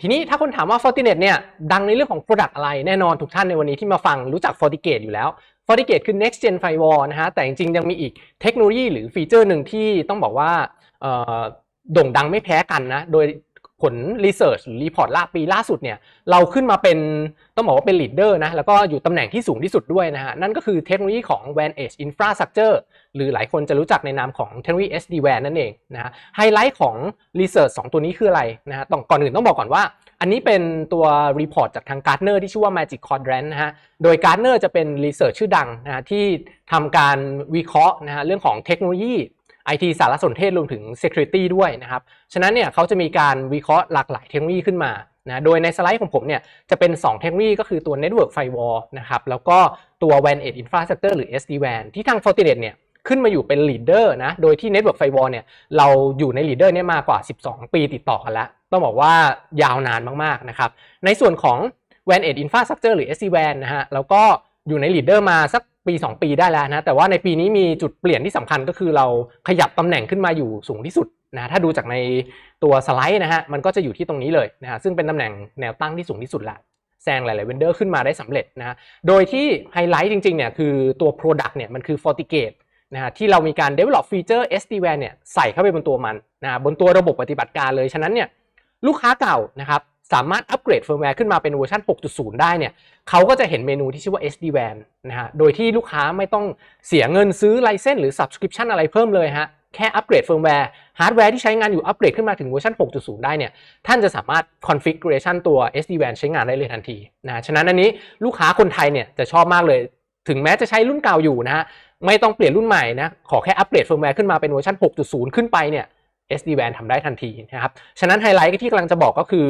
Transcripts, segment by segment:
ทีนี้ถ้าคนถามว่า Fortinet เนี่ยดังในเรื่องของ Product อะไรแน่นอนทุกท่านในวันนี้ที่มาฟังรู้จัก Fortinet อยู่แล้ว Fortinet คือ next gen firewall นะฮะแต่จริงๆ ยังมีอีกเทคโนโลยีหรือฟีเจอร์หนึ่งที่ต้องบอกว่าโด่งดังไม่แพ้กันนะ โดย ผลรีเสิร์ชหรือรีพอร์ตล่าปีล่าสุดเนี่ยเราขึ้นมาเป็นต้องบอกว่าเป็น leader นะแล้วก็อยู่ตำแหน่งที่สูงที่สุดด้วยนะฮะนั่นก็คือเทคโนโลยีของ WAN Edge Infrastructure หรือหลายคนจะรู้จักในนามของเทคโนโลยี SD-WAN นั่นเองนะฮะไฮไลท์ของ Research 2ตัวนี้คืออะไรนะฮะต้องก่อนอื่นต้องบอกก่อนว่า อันนี้เป็นตัวรีพอร์ตจากทาง Gartner ที่ชื่อว่า Magic Quadrant นะฮะโดย Gartner จะเป็นรีเสิร์ชชื่อดังนะฮะที่ทำการวิเคราะห์นะฮะเรื่องของเทคโนโลยี IT สารสนเทศรวมถึง Security ด้วยนะครับ ฉะนั้นเนี่ยเขาจะมีการวิเคราะห์หลากหลายเทคโนโลยีขึ้นมานะโดยในสไลด์ของผมเนี่ยจะเป็น 2 เทคโนโลยีก็คือตัว Network Firewall นะครับแล้วก็ตัว WAN Edge Infrastructure หรือ SD-WAN ที่ทาง Fortinet เนี่ยขึ้นมาอยู่เป็น leader นะโดยที่ Network Firewall เนี่ยเราอยู่ใน leader เนี่ยมากว่า 12 ปีติดต่อกันแล้ว ต้องบอกว่ายาวนานมากๆนะครับในส่วนของ WAN Edge Infrastructure หรือ SD-WAN นะฮะแล้วก็ อยู่ใน leader มาสักปี 2 ปีได้แล้วนะแต่ว่าในปีนี้มีจุดเปลี่ยนที่สำคัญก็คือเราขยับตำแหน่งขึ้นมาอยู่สูงที่สุดนะถ้าดูจากในตัวสไลด์นะฮะมันก็จะอยู่ที่ตรงนี้เลยนะฮะซึ่งเป็นตำแหน่งแนวตั้งที่สูงที่สุดละแซงหลายๆเวนเดอร์ขึ้นมาได้สำเร็จนะฮะโดยที่ไฮไลท์จริงๆเนี่ยคือตัว Product เนี่ยมันคือ FortiGate นะฮะที่เรามีการ develop feature SD-WAN เนี่ยใส่เข้าไปบนตัวมันนะบนตัวระบบปฏิบัติการเลย ฉะนั้นเนี่ยลูกค้าเก่านะครับ สามารถอัปเกรดเฟิร์มแวร์ขึ้นมาเป็นเวอร์ชัน6.0 ได้เนี่ยเขาก็จะเห็นเมนูที่ชื่อว่า SD-WAN นะฮะ โดยที่ลูกค้าไม่ต้องเสียเงินซื้อไลเซนส์หรือ subscription อะไรเพิ่มเลยฮะ แค่อัปเกรดเฟิร์มแวร์ฮาร์ดแวร์ที่ใช้งานอยู่อัปเกรดขึ้นมาถึงเวอร์ชัน6.0 ได้เนี่ย ท่านจะสามารถ configuration ตัว SD-WAN ใช้งานได้เลยทันทีนะ ฉะนั้นอันนี้ลูกค้าคนไทยเนี่ยจะชอบมากเลย ถึงแม้จะใช้รุ่นเก่าอยู่นะฮะ ไม่ต้องเปลี่ยนรุ่นใหม่นะ ขอแค่อัปเกรดเฟิร์มแวร์ขึ้นมาเป็นเวอร์ชัน6.0 ขึ้นไปเนี่ย SD-WAN ทำได้ทันทีนะครับ ฉะนั้นไฮไลท์ที่กำลังจะบอกก็คือ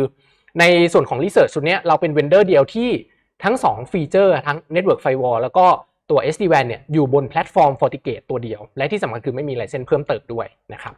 ในส่วนของรีเสิร์ชชุดนี้เราเป็นเวนเดอร์เดียวที่ทั้ง 2 ฟีเจอร์ ทั้ง Network Firewall แล้วก็ตัว SD-WAN เนี่ยอยู่บนแพลตฟอร์ม FortiGate ตัวเดียว และที่สำคัญคือไม่มีไลเซนส์เพิ่มเติมด้วยนะครับ